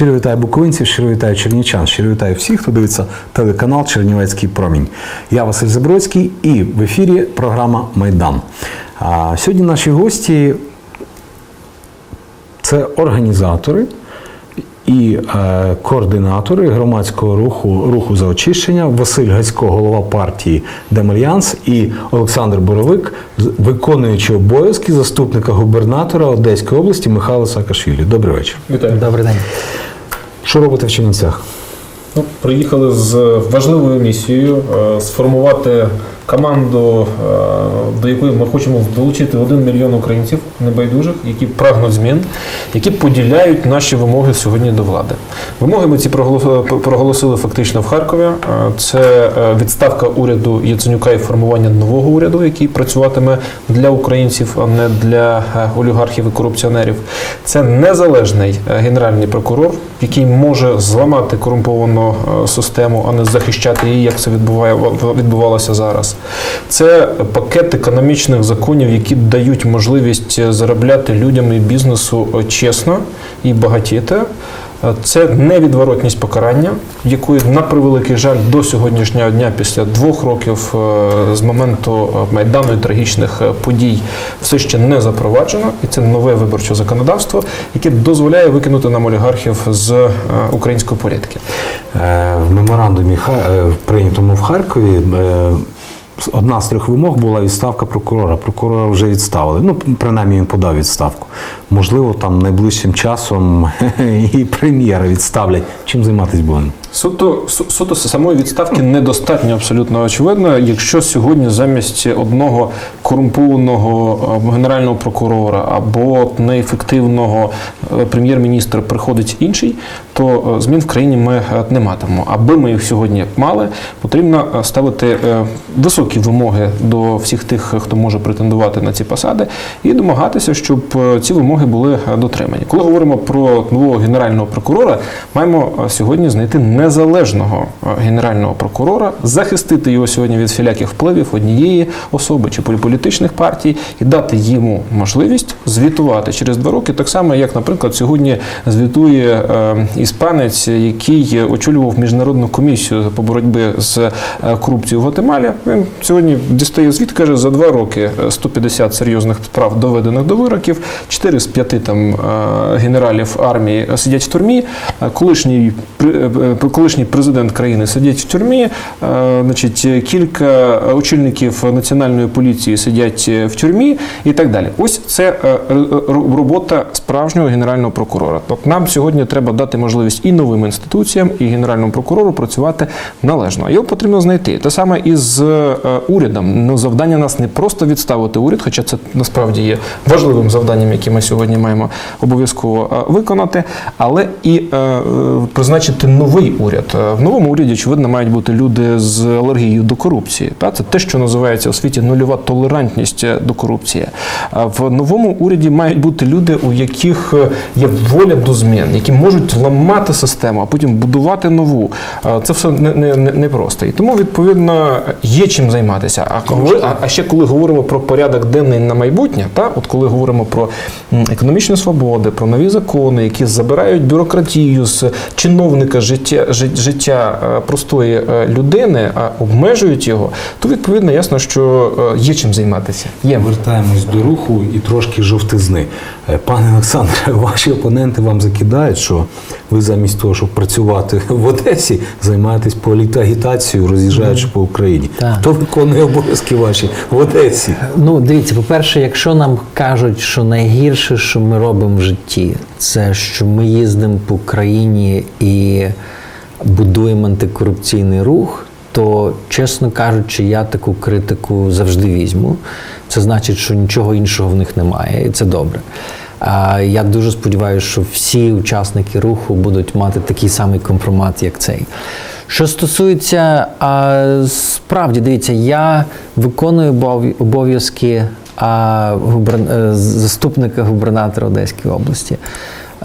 Щиро вітаю буковинців, щиро вітаю чернівчан, щиро вітаю всіх, хто дивиться телеканал Чернівецький промінь. Я Василь Забродський і в ефірі програма Майдан. А сьогодні наші гості це організатори і е, координатори громадського руху руху за очищення Василь Гацько, голова партії Демальянс, і Олександр Боровик, виконуючий обов'язки заступника губернатора Одеської області Михайло Саакашвілі. Добрий вечір. Вітаю. Добрий день. Що робите в Чернівцях? Ну, приїхали з важливою місією е, сформувати команду, е, до якої ми хочемо долучити один мільйон українців небайдужих, які прагнуть змін, які поділяють наші вимоги сьогодні до влади. Вимоги ми ці проголос- проголосили фактично в Харкові. Е, Це е, відставка уряду Яценюка і формування нового уряду, який працюватиме для українців, а не для олігархів і корупціонерів. Це незалежний генеральний прокурор, який може зламати корумповану систему, а не захищати її, як це відбуває відбувалося зараз. Це пакет економічних законів, які дають можливість е, заробляти людям і бізнесу е, чесно і багатіти. Е, Це невідворотність покарання, якої на превеликий жаль до сьогоднішнього дня, після двох років з моменту майдану і трагічних подій, все ще не запроваджено, і це нове виборче законодавство, яке дозволяє викинути нам олігархів з української політики. В меморандумі прийнятому в Харкові. Одна з трьох вимог була відставка прокурора. Прокурора вже відставили. Ну, принаймні він подав відставку. Можливо, там найближчим часом і прем'єра відставлять. Чим займатися будемо? Суто суто самої відставки недостатньо абсолютно очевидно. Якщо сьогодні замість одного корумпованого е, генерального прокурора або неефективного е, прем'єр-міністра приходить інший, то е, змін в країні ми е, не матимемо. Аби ми їх сьогодні мали, потрібно ставити високі вимоги до всіх тих, хто може претендувати на ці посади, і домагатися, щоб ці вимоги були е, дотримані. Коли говоримо про нового генерального прокурора, маємо е, сьогодні знайти незалежного е, генерального прокурора, захистити його сьогодні від всіляких впливів однієї особи чи політичних партій і дати йому можливість звітувати через два роки, так само як, наприклад, сьогодні звітує іспанець, який очолював міжнародну комісію по боротьбі з корупцією в Гватемалі. Він сьогодні дістає звіт, каже, за два роки е, 150 серйозних справ доведених до вироків, 4 5 там е, генералів армії сидять в тюрмі, е, колишній е, колишній президент країни сидять в тюрмі. Значить, кілька очільників національної поліції сидять в тюрмі і так далі. Ось це робота справжнього генерального прокурора. Тобто нам сьогодні треба дати можливість і новим інституціям, і генеральному прокурору працювати належно. Його потрібно знайти. Те саме і з урядом. Ну, завдання нас не просто відставити уряд, хоча це насправді є важливим завданням, яке ми сьогодні маємо обов'язково е, виконати, але і е, призначити новий уряд. Е, В новому уряді, очевидно, мають бути люди з алергією до корупції. Та це те, що називається у світі нульова толерантність до корупції. В новому уряді мають бути люди, у яких є воля до змін, які можуть ламати систему, а потім будувати нову. Це все не, не, не, просто. І тому відповідно є чим займатися. А коли а ще коли говоримо про порядок денний на майбутнє, та от коли говоримо про економічні свободи, про нові закони, які забирають бюрократію з чиновника життя життя е, простої е, людини, а обмежують його, то відповідно ясно, що е, є чим займатися. Є Вертаємось до руху і трошки жовтизни. Пане Олександре, ваші опоненти вам закидають, що ви замість того, щоб працювати в Одесі, займаєтесь політагітацією, роз'їжджаючи по Україні. Так. Хто виконує обов'язки ваші в Одесі? Ну, дивіться, по-перше, якщо нам кажуть, що найгірше, що ми робимо в житті, це що ми їздимо по країні і будуємо антикорупційний рух, то, чесно кажучи, я таку критику завжди візьму. Це значить, що нічого іншого в них немає, і це добре. А Я дуже сподіваюся, що всі учасники руху будуть мати такий самий компромат, як цей. Що стосується справді, дивіться, я виконую обов'язки а, губерн- е, заступника губернатора Одеської області.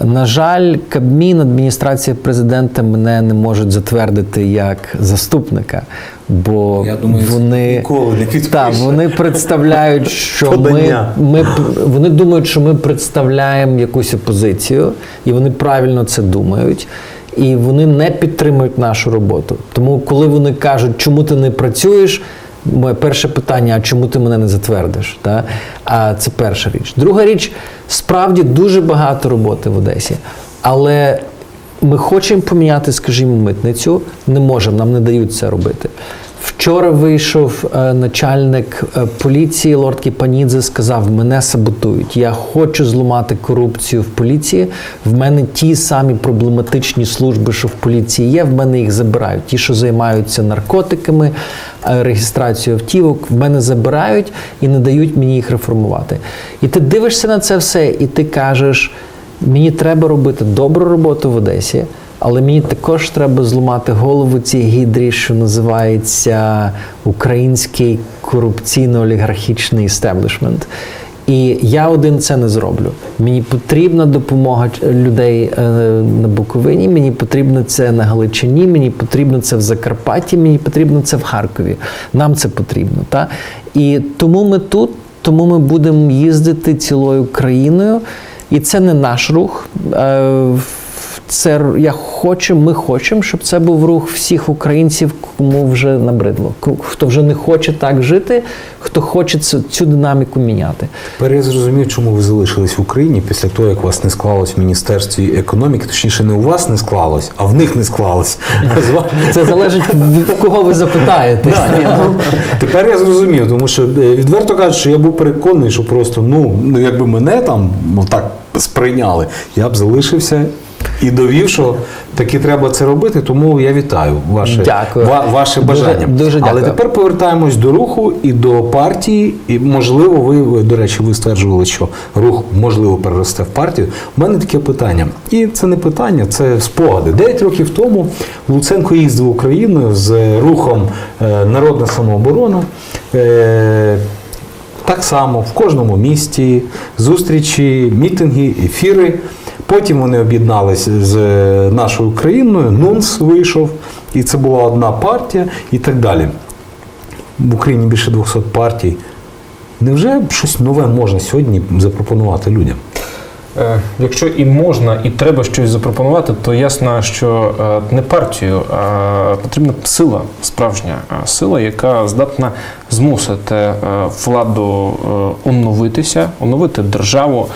На жаль, Кабмін, адміністрація президента мене не можуть затвердити як заступника. Бо Я думаю, вони ніколи не. Так, вони представляють, що ми, Подання. ми вони думають, що ми представляємо якусь опозицію, і вони правильно це думають. І вони не підтримують нашу роботу. Тому, коли вони кажуть, чому ти не працюєш, моє перше питання: а чому ти мене не затвердиш? Та? А це перша річ. Друга річ, справді дуже багато роботи в Одесі, але ми хочемо поміняти, скажімо, митницю, не можемо, нам не дають це робити. Вчора вийшов е, начальник е, поліції Лорд Кіпанідзе, сказав: мене саботують. Я хочу зламати корупцію в поліції. В мене ті самі проблематичні служби, що в поліції є. В мене їх забирають. Ті, що займаються наркотиками, е, реєстрацією автівок, в мене забирають і не дають мені їх реформувати. І ти дивишся на це все, і ти кажеш: мені треба робити добру роботу в Одесі. Але мені також треба зламати голову цій гідрі, що називається український корупційно-олігархічний істеблішмент. І я один це не зроблю. Мені потрібна допомога людей е, на Буковині, мені потрібно це на Галичині, мені потрібно це в Закарпатті, мені потрібно це в Харкові. Нам це потрібно. Та? І тому ми тут, тому ми будемо їздити цілою країною. І це не наш рух. Це я хочу, ми хочемо, щоб це був рух всіх українців, кому вже набридло. Хто вже не хоче так жити, хто хоче цю, цю динаміку міняти. Тепер я зрозумів, чому ви залишились в Україні після того, як у вас не склалось в Міністерстві економіки. Точніше, не у вас не склалось, а в них не склалось. Це залежить від кого ви запитаєте. Тепер я зрозумів, тому що е, відверто кажучи, що я був переконаний, що просто ну, ну якби мене там ну, так сприйняли, я б залишився і довів, що таки треба це робити. Тому я вітаю ваше, Дякую. ва- ваше бажання. дуже Але дякую. тепер повертаємось до руху і до партії. І можливо, ви ви, до речі, ви стверджували, що рух можливо переросте в партію. У мене таке питання, і це не питання, це спогади. Дев'ять років тому Луценко їздив Україною з рухом е, Народна самооборона. Е, так само в кожному місті зустрічі, мітинги, ефіри. Потім вони об'єдналися з нашою країною, НУНС вийшов, і це була одна партія, і так далі. В Україні більше 200 партій. Невже щось нове можна сьогодні запропонувати людям? Е, Якщо і можна, і треба щось запропонувати, то ясно, що е, не партію, а потрібна сила, справжня е, сила, яка здатна змусити владу оновитися, оновити державу,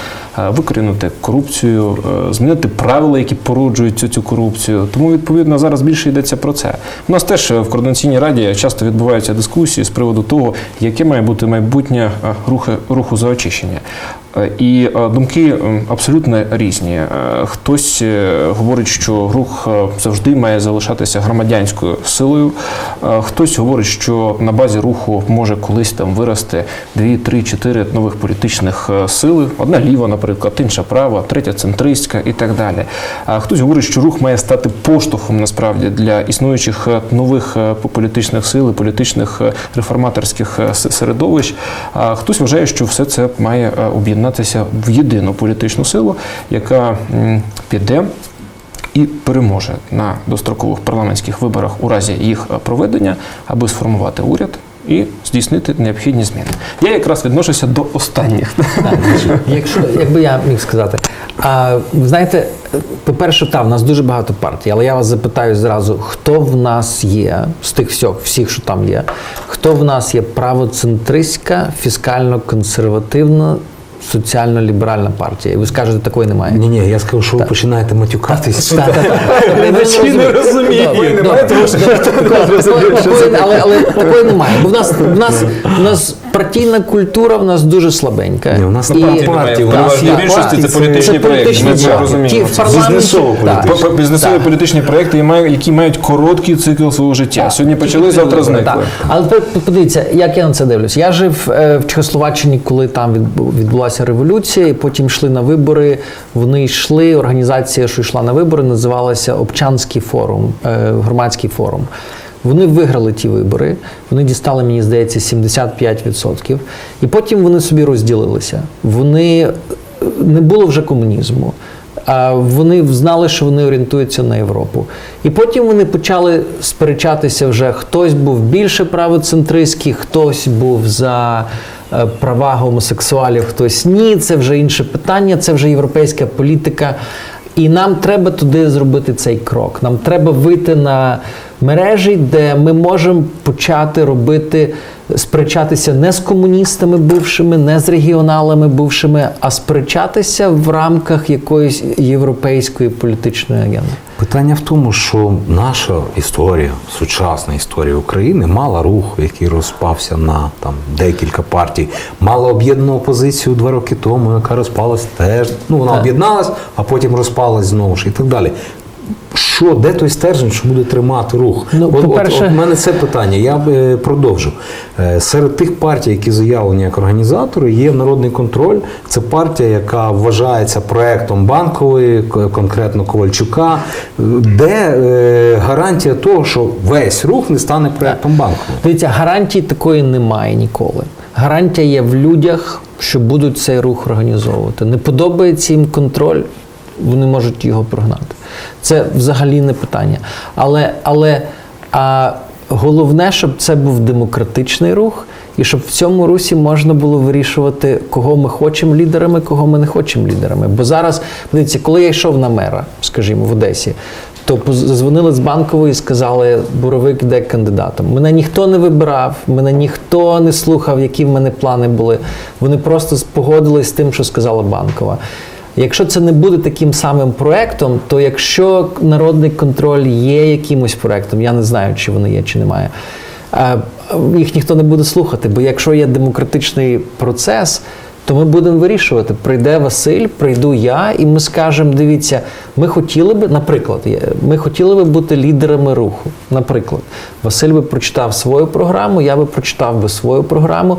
викорінити корупцію, змінити правила, які породжують цю, цю корупцію. Тому відповідно зараз більше йдеться про це. У нас теж в координаційній раді часто відбуваються дискусії з приводу того, яке має бути майбутнє рухи, руху за очищення. І е, думки абсолютно різні. Е, Хтось е, говорить, що рух завжди має залишатися громадянською силою. Хтось говорить, що на базі руху може колись там вирости дві, три, чотири нових політичних сили. Одна ліва, наприклад, інша права, третя центристська і так далі. А хтось говорить, що рух має стати поштовхом насправді для існуючих нових політичних сил, політичних реформаторських середовищ. А хтось вважає, що все це має е, об'єднатися в єдину політичну силу, яка піде. І переможе на дострокових парламентських виборах у разі їх е, проведення, аби сформувати уряд і здійснити необхідні зміни. Я якраз відношуся до останніх. Так, Якщо якби я міг сказати, а знаєте, по-перше, та в нас дуже багато партій, але я вас запитаю зразу, хто в нас є з тих всіх, всіх, що там є, хто в нас є правоцентристська, фіскально-консервативна, соціально-ліберальна партія? І ви скажете, такої немає. Ні, ні, я скажу, що ви починаєте матюкатись. Ви не Такої- такої- Але але такої немає. Бо в нас в нас в нас партійна культура в нас дуже слабенька. Ні, у нас І- партії, у нас є більшості це політичні проекти. Ми це розуміємо. Бізнесові політичні проекти, які мають- які мають короткий цикл свого життя. Сьогодні почали, завтра зникли. Але подивіться, як я на це дивлюсь. Я жив е, в Чехословаччині, коли там відбу- відбулася революція, і потім йшли на вибори. Вони йшли. Організація, що йшла на вибори, називалася Обчанський форум, е, громадський форум. Вони виграли ті вибори, вони дістали, мені здається, 75%. І потім вони собі розділилися. Вони е, не було вже комунізму. А вони знали, що вони орієнтуються на Європу. І потім вони почали сперечатися вже. Хтось був більше правоцентристський, хтось був за е, права гомосексуалів, хтось ні. Це вже інше питання, це вже європейська політика. І нам треба туди зробити цей крок. Нам треба вийти на мережі, де ми можемо почати робити, сперечатися не з комуністами бувшими, не з регіоналами бувшими, а сперечатися в рамках якоїсь європейської політичної агенди. Питання в тому, що наша історія, сучасна історія України, мала рух, який розпався на там декілька партій, мала об'єднану опозицію два роки тому, яка розпалась теж. Ну вона об'єдналась, а потім розпалась знову ж і так далі. Що, де той стержень, що буде тримати рух? Ну, от, от, от мене це питання. Я б е, продовжу. Е, Серед тих партій, які заявлені як організатори, є народний контроль. Це партія, яка вважається проектом банкової, конкретно Ковальчука, е, де е, гарантія того, що весь рух не стане проектом банкової. Дивіться, гарантії такої немає ніколи. Гарантія є в людях, що будуть цей рух організовувати. Не подобається їм контроль, вони можуть його прогнати. Це взагалі не питання. Але, але а, головне, щоб це був демократичний рух, і щоб в цьому русі можна було вирішувати, кого ми хочемо лідерами, кого ми не хочемо лідерами. Бо зараз, дивіться, коли я йшов на мера, скажімо, в Одесі, то зазвонили з банкової і сказали, Буровик йде кандидатом. Мене ніхто не вибирав, мене ніхто не слухав, які в мене плани були. Вони просто погодились з тим, що сказала банкова. Якщо це не буде таким самим проектом, то якщо народний контроль є якимось проектом, я не знаю, чи вони є, чи немає. е, Їх ніхто не буде слухати, бо якщо є демократичний процес, то ми будемо вирішувати. Прийде Василь, прийду я, і ми скажемо: дивіться, ми хотіли би, наприклад, ми хотіли би бути лідерами руху. Наприклад, Василь би прочитав свою програму, я би прочитав би свою програму.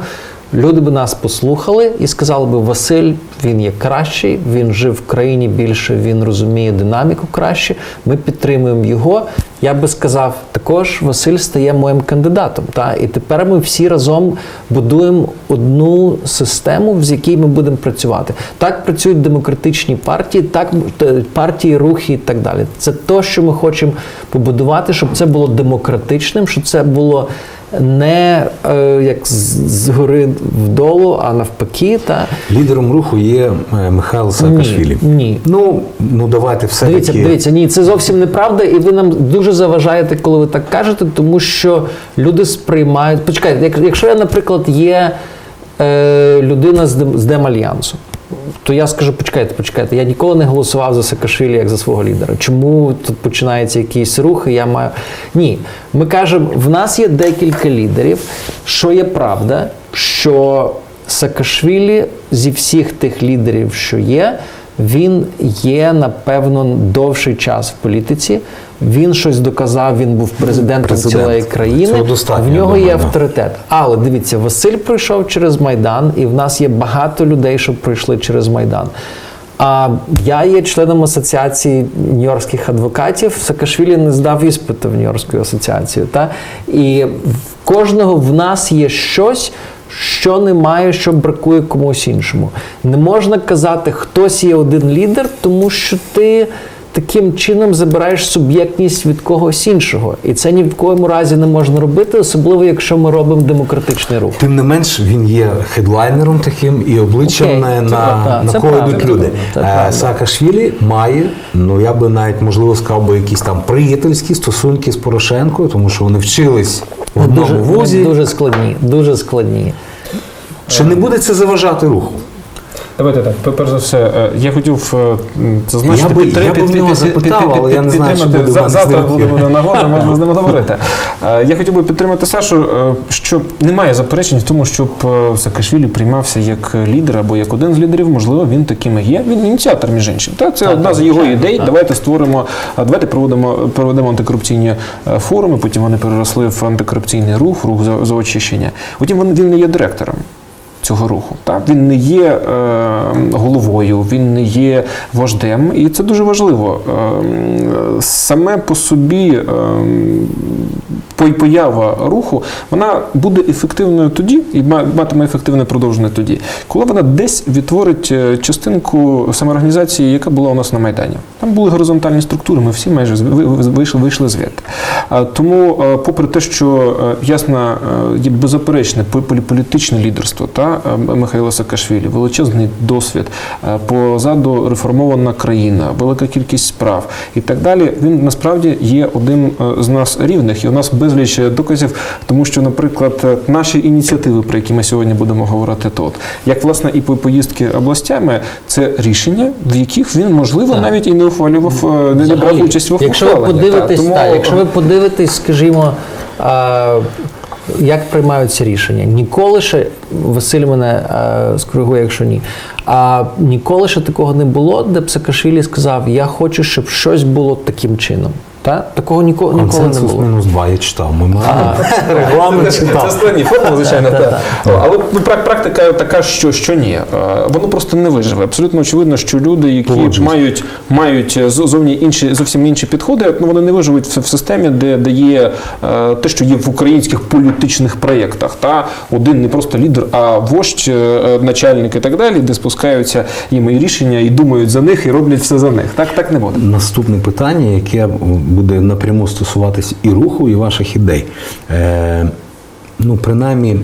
Люди би нас послухали і сказали би, Василь, він є кращий, він жив в країні більше, він розуміє динаміку краще. Ми підтримуємо його. Я би сказав, також Василь стає моїм кандидатом. Та? І тепер ми всі разом будуємо одну систему, з якій ми будемо працювати. Так працюють демократичні партії, так партії, рухи і так далі. Це те, що ми хочемо побудувати, щоб це було демократичним, щоб це було не е, як з, згори вдолу, а навпаки. Та Лідером руху є е, Михайло Саакашвілі. Ні, ні. Ну, ну давайте все Дивіться, таки. дивіться, ні, це зовсім неправда, і ви нам дуже заважаєте, коли ви так кажете, тому що люди сприймають. Почекайте, якщо я, наприклад, є е, людина з Демальянсу, то я скажу, почекайте, почекайте, я ніколи не голосував за Саакашвілі як за свого лідера. Чому тут починається якийсь рух, і я маю. Ні. Ми кажемо, в нас є декілька лідерів, що є правда, що Саакашвілі зі всіх тих лідерів, що є, він є напевно довший час в політиці. Він щось доказав, він був президентом Президент. цілої країни. В нього є авторитет. Але дивіться, Василь пройшов через Майдан, і в нас є багато людей, що пройшли через Майдан. А я є членом асоціації нью-йоркських адвокатів. Саакашвілі не здав іспиту в Нью-Йоркську асоціацію. Та? І в кожного в нас є щось, що немає, що бракує комусь іншому. Не можна казати, хтось є один лідер, тому що ти таким чином забираєш суб'єктність від когось іншого. І це ні в коєму разі не можна робити, особливо якщо ми робимо демократичний рух. Тим не менш, він є хедлайнером таким і обличчям Окей, на, на, на кого йдуть люди. це Е. Саакашвілі має, ну я би навіть можливо сказав би якісь там приятельські стосунки з Порошенкою, тому що вони вчились в одному Дуже, вузі. дуже складні, дуже складні. Чи не буде це заважати руху? Давайте так. Перш за все, е, я хотів е, зазначити Я би- підтри- я би в нього запитав, але я не знаю, буде За- Завтра ним буде нагода, можна з ними говорити. Е, Я хотів би підтримати Сашу, е, що немає заперечень в тому, щоб е, Саакашвілі приймався як лідер або як один з лідерів. Можливо, він таким і є. Він ініціатор між іншим. Та це Так, одна так, з його звичайно, ідей. так. Давайте створимо, а давайте проведемо проведемо антикорупційні е, форуми. Потім вони переросли в антикорупційний рух, рух за, за очищення. Потім він не є директором цього руху. Так? Він не є е, головою, він не є вождем, і це дуже важливо. Е, саме по собі е, поява руху, вона буде ефективною тоді і матиме ефективне продовження тоді, коли вона десь відтворить е, частинку самоорганізації, яка була у нас на Майдані. Там були горизонтальні структури, ми всі майже вийшли, вийшли звідти. Тому, е, попри те, що е, ясно, є беззаперечне політичне лідерство та Михайла Саакашвілі, величезний досвід, позаду реформована країна, велика кількість справ і так далі. Він насправді є одним з нас рівних, і у нас безліч е, доказів, тому що, наприклад, е, наші ініціативи, про які ми сьогодні будемо говорити тут, як власне і по поїздки областями, це рішення, в яких він можливо Так. навіть і не ухвалював, е, не брав участь в якщо ви ухваленні. подивитесь, Та, тому- так, якщо ви подивитесь, скажімо, а, як приймаються рішення. Ніколи ще Василь мене а, скоригує, якщо ні. А ніколи ще такого не було, де б Саакашвілі сказав: Я хочу, щоб щось було таким чином. Та? Такого ніко, ніколи не Консенсус було. мінус два я читав. Ми маємо регламент Це складні формули, звичайно, Та. Але ну, практика така, що, що ні. Е, Воно просто не виживе. Абсолютно очевидно, що люди, які мають, мають е, зовні інші, зовсім інші підходи, ну, вони не виживуть в, в системі, де, де є е, те, що є в українських політичних проєктах. Та? Один не просто лідер, а вождь, начальник і так далі, де спускаються їм і рішення, і думають за них, і роблять все за них. Так, так не буде. Наступне питання, яке буде напряму стосуватись і руху, і ваших ідей. Е, ну, принаймні,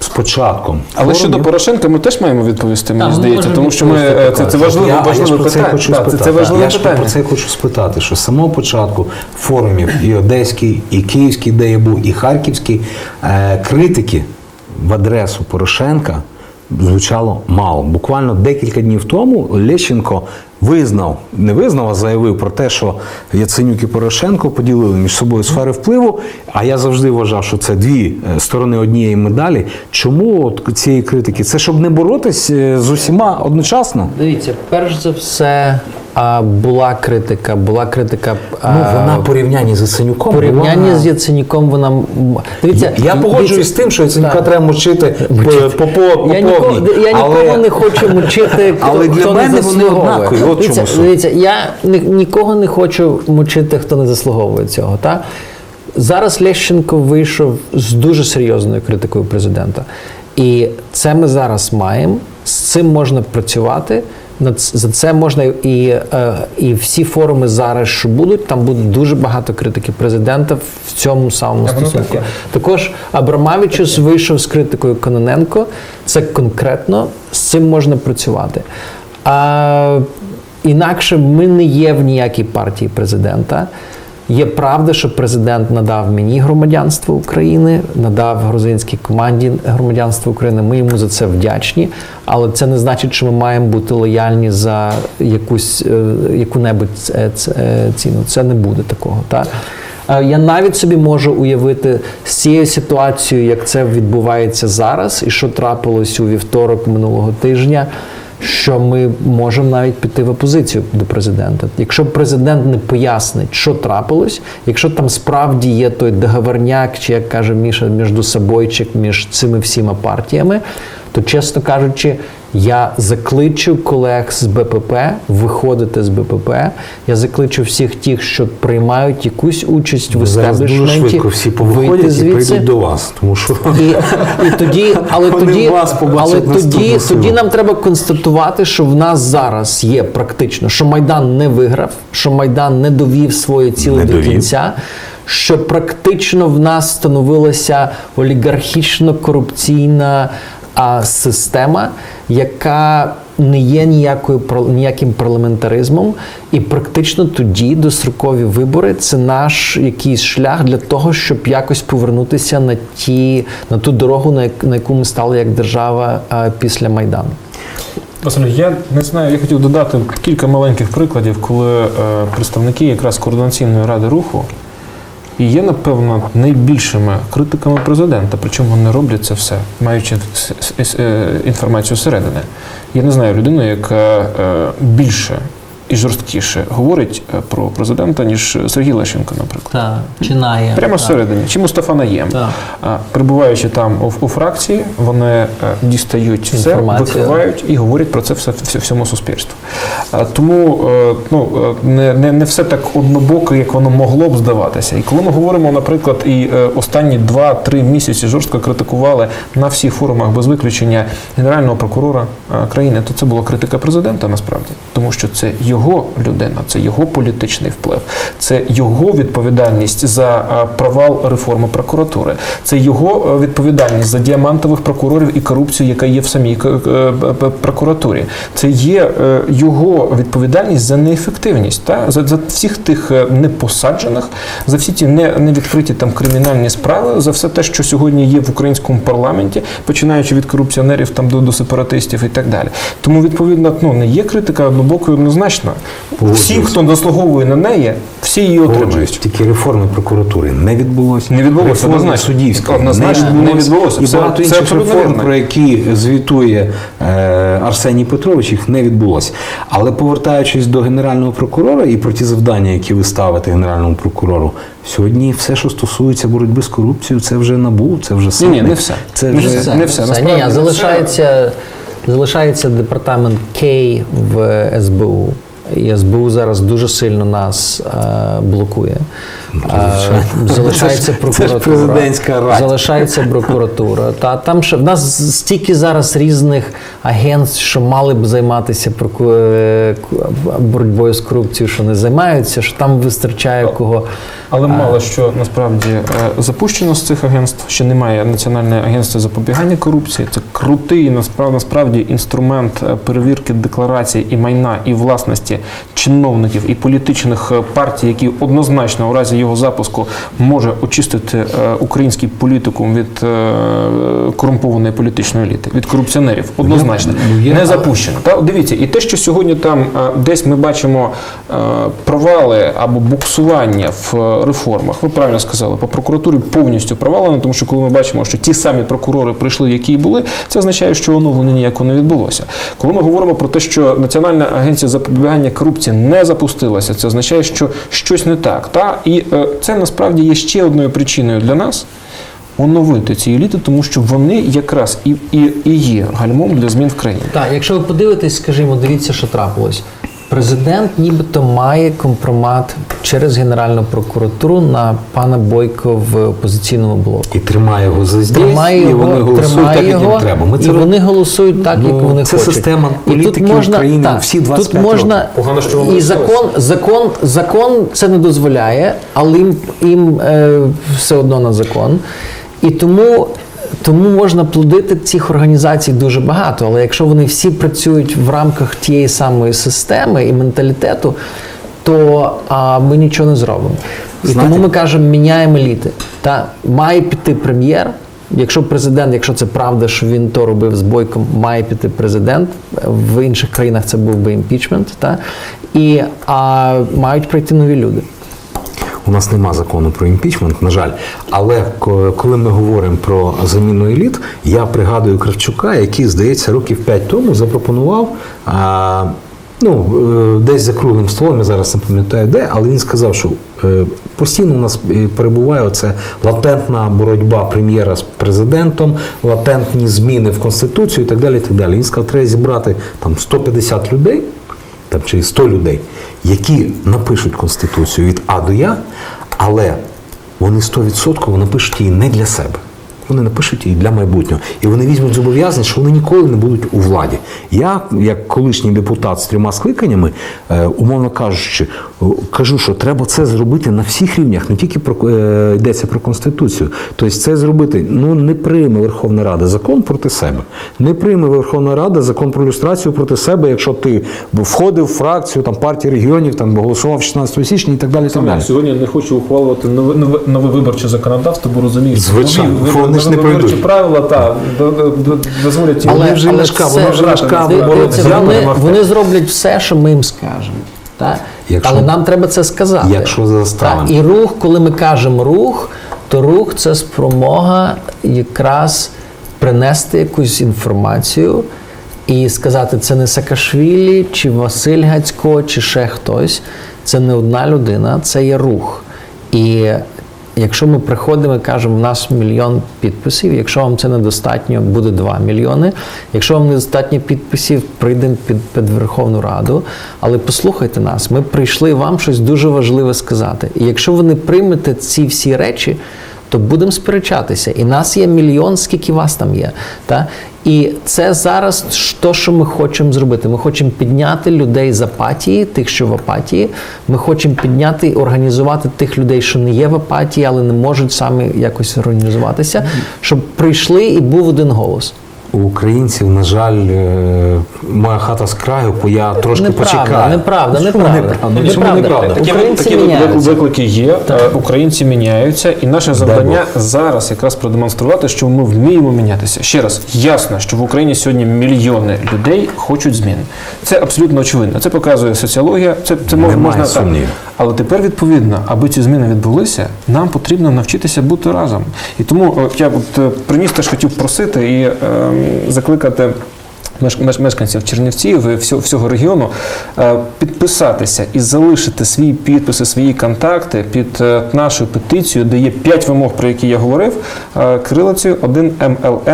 з початком. Але щодо Порошенка ми теж маємо відповісти, мені Так, здається, тому що ми е, це, це важливе, я, я ж важливе про це питання. хочу Так, спитати. це, це важливе я ж питання. про це хочу спитати, що з самого початку форумів і Одеський, і Київський, де я був, і Харківський, е, критики в адресу Порошенка звучало мало. Буквально декілька днів тому Лещенко визнав, не визнав, а заявив про те, що Яценюк і Порошенко поділили між собою сфери впливу. А я завжди вважав, що це дві е, сторони однієї медалі. Чому от цієї критики? Це щоб не боротись е, з усіма одночасно? Дивіться, перш за все, а, була критика, була критика. Ну, вона порівнянні з Яценюком. порівнянні вона- з Яценюком вона дивіться. Я, я погоджуюсь з тим, що Яценюка треба мочити по, по, по, Я нікого, я нікого не хочу мучити, хто, Але для хто мене не заслуговує. от дивіться, дивіться, я ні- нікого не хочу мучити, хто не заслуговує цього. Та? Зараз Лещенко вийшов з дуже серйозною критикою президента. І це ми зараз маємо. З цим можна працювати. За це можна і, е, і всі форуми зараз, що будуть, там буде дуже багато критики президента в цьому самому стосунку. Також Абрамавічус вийшов з критикою Кононенко. Це конкретно з цим можна працювати. А інакше ми не є в ніякій партії президента. Є правда, що президент надав мені громадянство України, надав грузинській команді громадянство України. Ми йому за це вдячні, але це не значить, що ми маємо бути лояльні за якусь е, яку-небудь е, е, ціну. Це не буде такого. Так? Я навіть собі можу уявити з цією ситуацією, як це відбувається зараз, і що трапилось у вівторок минулого тижня, що ми можемо навіть піти в опозицію до президента. Якщо президент не пояснить, що трапилось, якщо там справді є той договорняк, чи як каже Міша, між собойчик, між цими всіма партіями, то чесно кажучи, я закличу колег з БПП виходити з БПП. Я закличу всіх тих, що приймають якусь участь в швидко всі вийти повиходять і прийдуть до вас, тому що І, і тоді, але Вони тоді, вас але тоді, тоді нам треба констатувати, що в нас зараз є практично, що Майдан не виграв, що Майдан не довів свої цілі Не до довів. кінця. Що практично в нас становилася олігархічно-корупційна а, система, яка не є ніякою ніяким парламентаризмом, і практично тоді дострокові вибори це наш якийсь шлях для того, щоб якось повернутися на ті на ту дорогу, на, як- на яку ми стали як держава а, після майдану. Василь, я не знаю, я хотів додати кілька маленьких прикладів, коли е, представники якраз координаційної ради руху і є, напевно, найбільшими критиками президента, причому вони роблять це все, маючи е, інформацію зсередини. Я не знаю людину, яка е, більше і жорсткіше говорить е, про президента, ніж Сергій Лещенко, наприклад. Так, чинає. Прямо всередині, чи Мустафа Наєм. Так. А, Перебуваючи там у, фракції, вони е, дістають все, викривають і говорять про це все, всьому суспільству. Тому е, ну, не, не, не все так однобоко, як воно могло б здаватися. І коли ми говоримо, наприклад, і останні 2-3 місяці жорстко критикували на всіх форумах без виключення генерального прокурора країни, то це була критика президента насправді, тому що це його людина, це його політичний вплив, це його відповідальність за е, провал реформи прокуратури, це його е, відповідальність за діамантових прокурорів і корупцію, яка є в самій е, прокуратурі. Це є його відповідальність за неефективність, та за, за всіх тих непосаджених, за всі ті не, невідкриті там кримінальні справи, за все те, що сьогодні є в українському парламенті, починаючи від корупціонерів там до, до сепаратистів і так далі. Тому відповідно ну не є критика однобокою однозначно. Погоджуюсь. Всі, хто заслуговує на неї, всі її отримують. Тільки реформи прокуратури не відбулося. Не відбулося, Реформи однозначно. суддівської Однозначно, не не відбулося. І багато це інших абсолютно реформ, про які звітує е, Арсеній Петрович, їх не відбулося. Але повертаючись до генерального прокурора і про ті завдання, які ви ставите генеральному прокурору, сьогодні все, що стосується боротьби з корупцією, це вже набу, це вже Ні, саме. ні, не все. Це Не вже все. Не все. Ні, Насправді ні, залишається, залишається департамент К в СБУ. І СБУ зараз дуже сильно нас е, блокує. Залишається Це це прокуратура. президентська рать. Залишається прокуратура. Та там ще в нас стільки зараз різних агентств, що мали б займатися проку- е, боротьбою з корупцією, що не займаються, що там вистачає кого. Але мало що насправді е, запущено з цих агентств. Ще немає національного агентства запобігання корупції. Це крутий насправді, насправді інструмент е, перевірки декларацій і майна і власності чиновників і політичних партій, які однозначно у разі його запуску може очистити е, український політикум від е, корумпованої політичної еліти, від корупціонерів. Однозначно ну, не запущено. Та дивіться, і те, що сьогодні там е, десь ми бачимо провали або буксування в реформах. Ви правильно сказали, по прокуратурі повністю провалено, тому що коли ми бачимо, що ті самі прокурори прийшли, які і були, це означає, що оновлення ніякого не відбулося. Коли ми говоримо про те, що Національна агенція запобігання корупції не запустилася, це означає, що щось не так. Та? І це насправді є ще одною причиною для нас. Оновити ці еліти, тому що вони якраз і, і, і є гальмом для змін в країні. Так, якщо ви подивитесь, скажімо, дивіться, що трапилось. Президент нібито має компромат через Генеральну прокуратуру на пана Бойко в опозиційному блоку. і тримає його за здесь, Тримає і його, вони голосують так, як його, їм треба. Ми і це вони голосують так, Ну, як вони це хочуть. система І тут політики можна, України так, всі тут можна, років. Погано, що і закон, закон, закон це не дозволяє, але їм, їм е, все одно на закон. І тому, тому можна плодити цих організацій дуже багато. Але якщо вони всі працюють в рамках тієї самої системи і менталітету, то а, ми нічого не зробимо. І Знаєте- тому ми кажемо, міняємо еліти. Та має піти прем'єр. Якщо президент, якщо це правда, що він то робив з бойком, має піти президент. В інших країнах це був би імпічмент, та і а, мають прийти нові люди. У нас нема закону про імпічмент, на жаль. Але коли ми говоримо про заміну еліт, я пригадую Кравчука, який, здається, років 5 тому запропонував. А, Ну, е, десь за круглим столом, я зараз не пам'ятаю де, але він сказав, що е, постійно у нас е, перебуває оце латентна боротьба прем'єра з президентом, латентні зміни в Конституцію і так далі. І так далі. Він сказав, треба зібрати там 150 людей, там, чи 100 людей, які напишуть Конституцію від А до Я, але вони 100% напишуть її не для себе. Вони напишуть її для майбутнього. І вони візьмуть зобов'язання, що вони ніколи не будуть у владі. Я, як колишній депутат з трьома скликаннями, е, умовно кажучи, е, кажу, що треба це зробити на всіх рівнях, не тільки про е, йдеться про конституцію. Тобто, це зробити. Ну не прийме Верховна Рада закон проти себе. Не прийме Верховна Рада закон про люстрацію проти себе, якщо ти входив в фракцію там партії регіонів, там голосував 16 січня і так далі. і Так далі. Сьогодні не хочу ухвалювати нове, нове, нове виборче законодавство, бо розумію, що Звичайно, вони ж не пройдуть. правила та до- до- до- дозволять їм. Але вже Ляшка, вони вже Дивіться, вони, вони зроблять все, що ми їм скажемо. Так? Якщо- Але нам треба це сказати. Якщо за заставами. Так, І рух, коли ми кажемо рух, то рух це спромога якраз принести якусь інформацію і сказати, це не Саакашвілі, чи Василь Гацько, чи ще хтось. Це не одна людина, це є рух. І якщо ми приходимо і кажемо, у нас мільйон підписів, якщо вам це недостатньо, буде 2 мільйони. Якщо вам недостатньо підписів, прийдемо під, під Верховну Раду. Але послухайте нас, ми прийшли вам щось дуже важливе сказати. І якщо ви не приймете ці всі речі, то будемо сперечатися. І нас є мільйон, скільки вас там є. Та? І це зараз то, що ми хочемо зробити. Ми хочемо підняти людей з апатії, тих, що в апатії. Ми хочемо підняти і організувати тих людей, що не є в апатії, але не можуть самі якось організуватися, щоб прийшли і був один голос. У українців, на жаль, е, моя хата з краю, бо я трошки Неправда, почекаю. неправда, неправда. неправда? Неправда. Неправда? Таке- Українці такі міняються. виклики є, е, українці міняються, і наше завдання зараз якраз продемонструвати, що ми вміємо мінятися. Ще раз, ясно, що в Україні сьогодні мільйони людей хочуть змін. Це абсолютно очевидно. Це показує соціологія. Це, це Немає можна так. Але тепер, відповідно, аби ці зміни відбулися, нам потрібно навчитися бути разом. І тому е, я от, е, приніс теж хотів просити і ем, закликати. меш- меш- Мешканців Чернівців всього, всього регіону е, підписатися і залишити свої підписи, свої контакти під е, нашою петицією, де є п'ять вимог, про які я говорив, е, кирилицею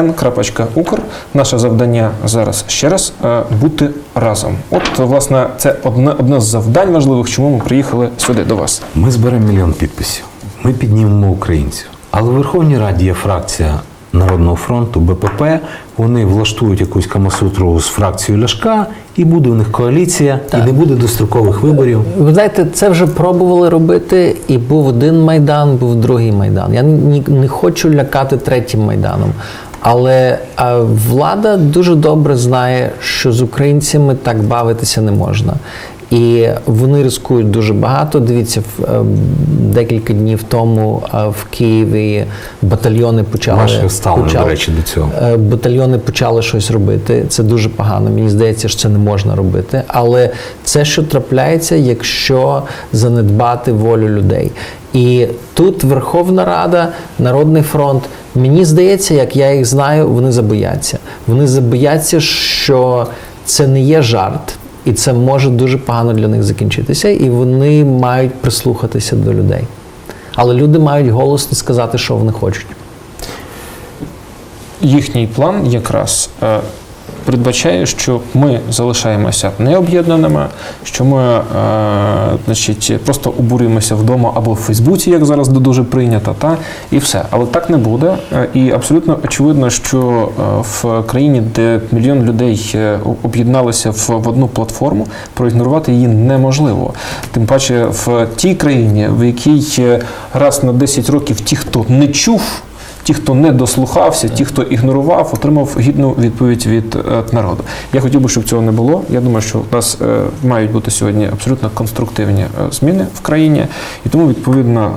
1mln.укr. Наше завдання зараз ще раз бути разом. От, власне, це одне, одне з завдань важливих, чому ми приїхали сюди до вас. Ми зберемо мільйон підписів. Ми піднімемо українців. Але в Верховній Раді є фракція Народного фронту БПП. Вони влаштують якусь камасутру з фракцією Ляшка, і буде у них коаліція, і не буде дострокових виборів. Ви знаєте, це вже пробували робити, і був один майдан, був другий майдан. Я не хочу лякати третім майданом. Але влада дуже добре знає, що з українцями так бавитися не можна. І вони ризикують дуже багато. Дивіться, е, декілька днів тому е, в Києві батальйони почали Ваше ставлення, до речі, до цього. Е, батальйони почали щось робити. Це дуже погано. Мені здається, що це не можна робити. Але це, що трапляється, якщо занедбати волю людей. І тут Верховна Рада, Народний фронт. Мені здається, як я їх знаю, вони забояться. Вони забояться, що це не є жарт. І це може дуже погано для них закінчитися, і вони мають прислухатися до людей. Але люди мають голосно сказати, що вони хочуть. Їхній план якраз е, передбачає, що ми залишаємося необ'єднаними, що ми е, значить, просто обурюємося вдома або в Фейсбуці, як зараз дуже прийнято, та і все. Але так не буде. Е, І абсолютно очевидно, що е, в країні, де мільйон людей е, об'єдналися в, в одну платформу, проігнорувати її неможливо. Тим паче в тій країні, в якій раз на 10 років ті, хто не чув. Ті, хто не дослухався, ті, хто ігнорував, отримав гідну відповідь від е, народу. Я хотів би, щоб цього не було. Я думаю, що у нас е, мають бути сьогодні абсолютно конструктивні е, зміни в країні, і тому відповідно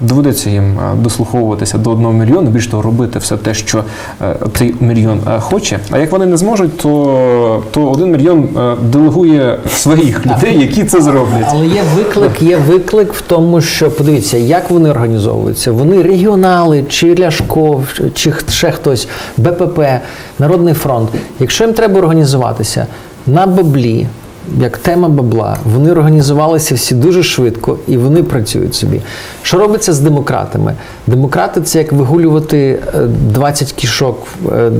доведеться їм дослуховуватися до одного мільйона, більш того, робити все те, що цей мільйон хоче. А як вони не зможуть, то, то один мільйон делегує своїх людей, які це зроблять. Але є виклик, є виклик в тому, що подивіться, як вони організовуються. Вони регіонали, чи Ляшко, чи ще хтось, БПП, Народний фронт. Якщо їм треба організуватися на баблі, як тема бабла, вони організувалися всі дуже швидко і вони працюють собі. Що робиться з демократами? Демократи це як вигулювати е, 20 кішок е,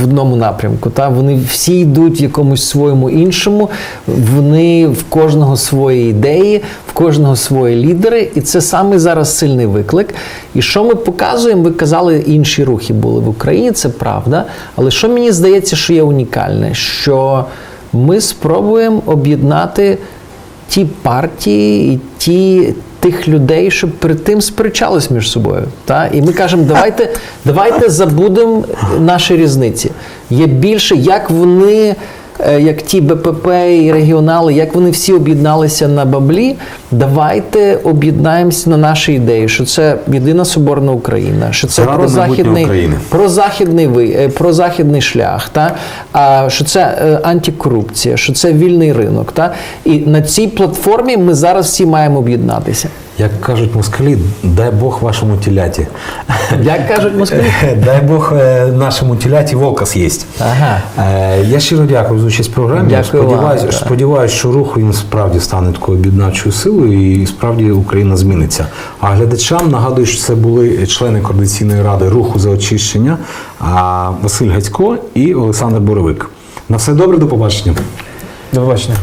в одному напрямку. Та? Вони всі йдуть в якомусь своєму іншому, вони в кожного свої ідеї, в кожного свої лідери, і це саме зараз сильний виклик. І що ми показуємо? Ви казали, інші рухи були в Україні, це правда. Але що мені здається, що є унікальне, що ми спробуємо об'єднати ті партії і ті. Тих людей, щоб перед тим сперечались між собою. Та? І ми кажемо, давайте, давайте забудемо наші різниці. Є більше, як вони, як ті БПП і регіонали, як вони всі об'єдналися на баблі. Давайте об'єднаємося на наші ідеї, що це єдина соборна Україна, що це про України. про західний ви е, про західний шлях, та а що це е, антикорупція, що це вільний ринок. Та і на цій платформі ми зараз всі маємо об'єднатися. Як кажуть москалі, дай Бог вашому теляті. Як кажуть москалі? Дай Бог е, нашому теляті волка з'їсть. Ага. Е, Я щиро дякую за участь в програмі. Дякую Сподіваюсь, так. сподіваюсь, що рух він справді стане такою об'єднавчою силою і справді Україна зміниться. А глядачам нагадую, що це були члени координаційної ради руху за очищення Василь Гацько і Олександр Боровик. На все добре, до побачення. До побачення.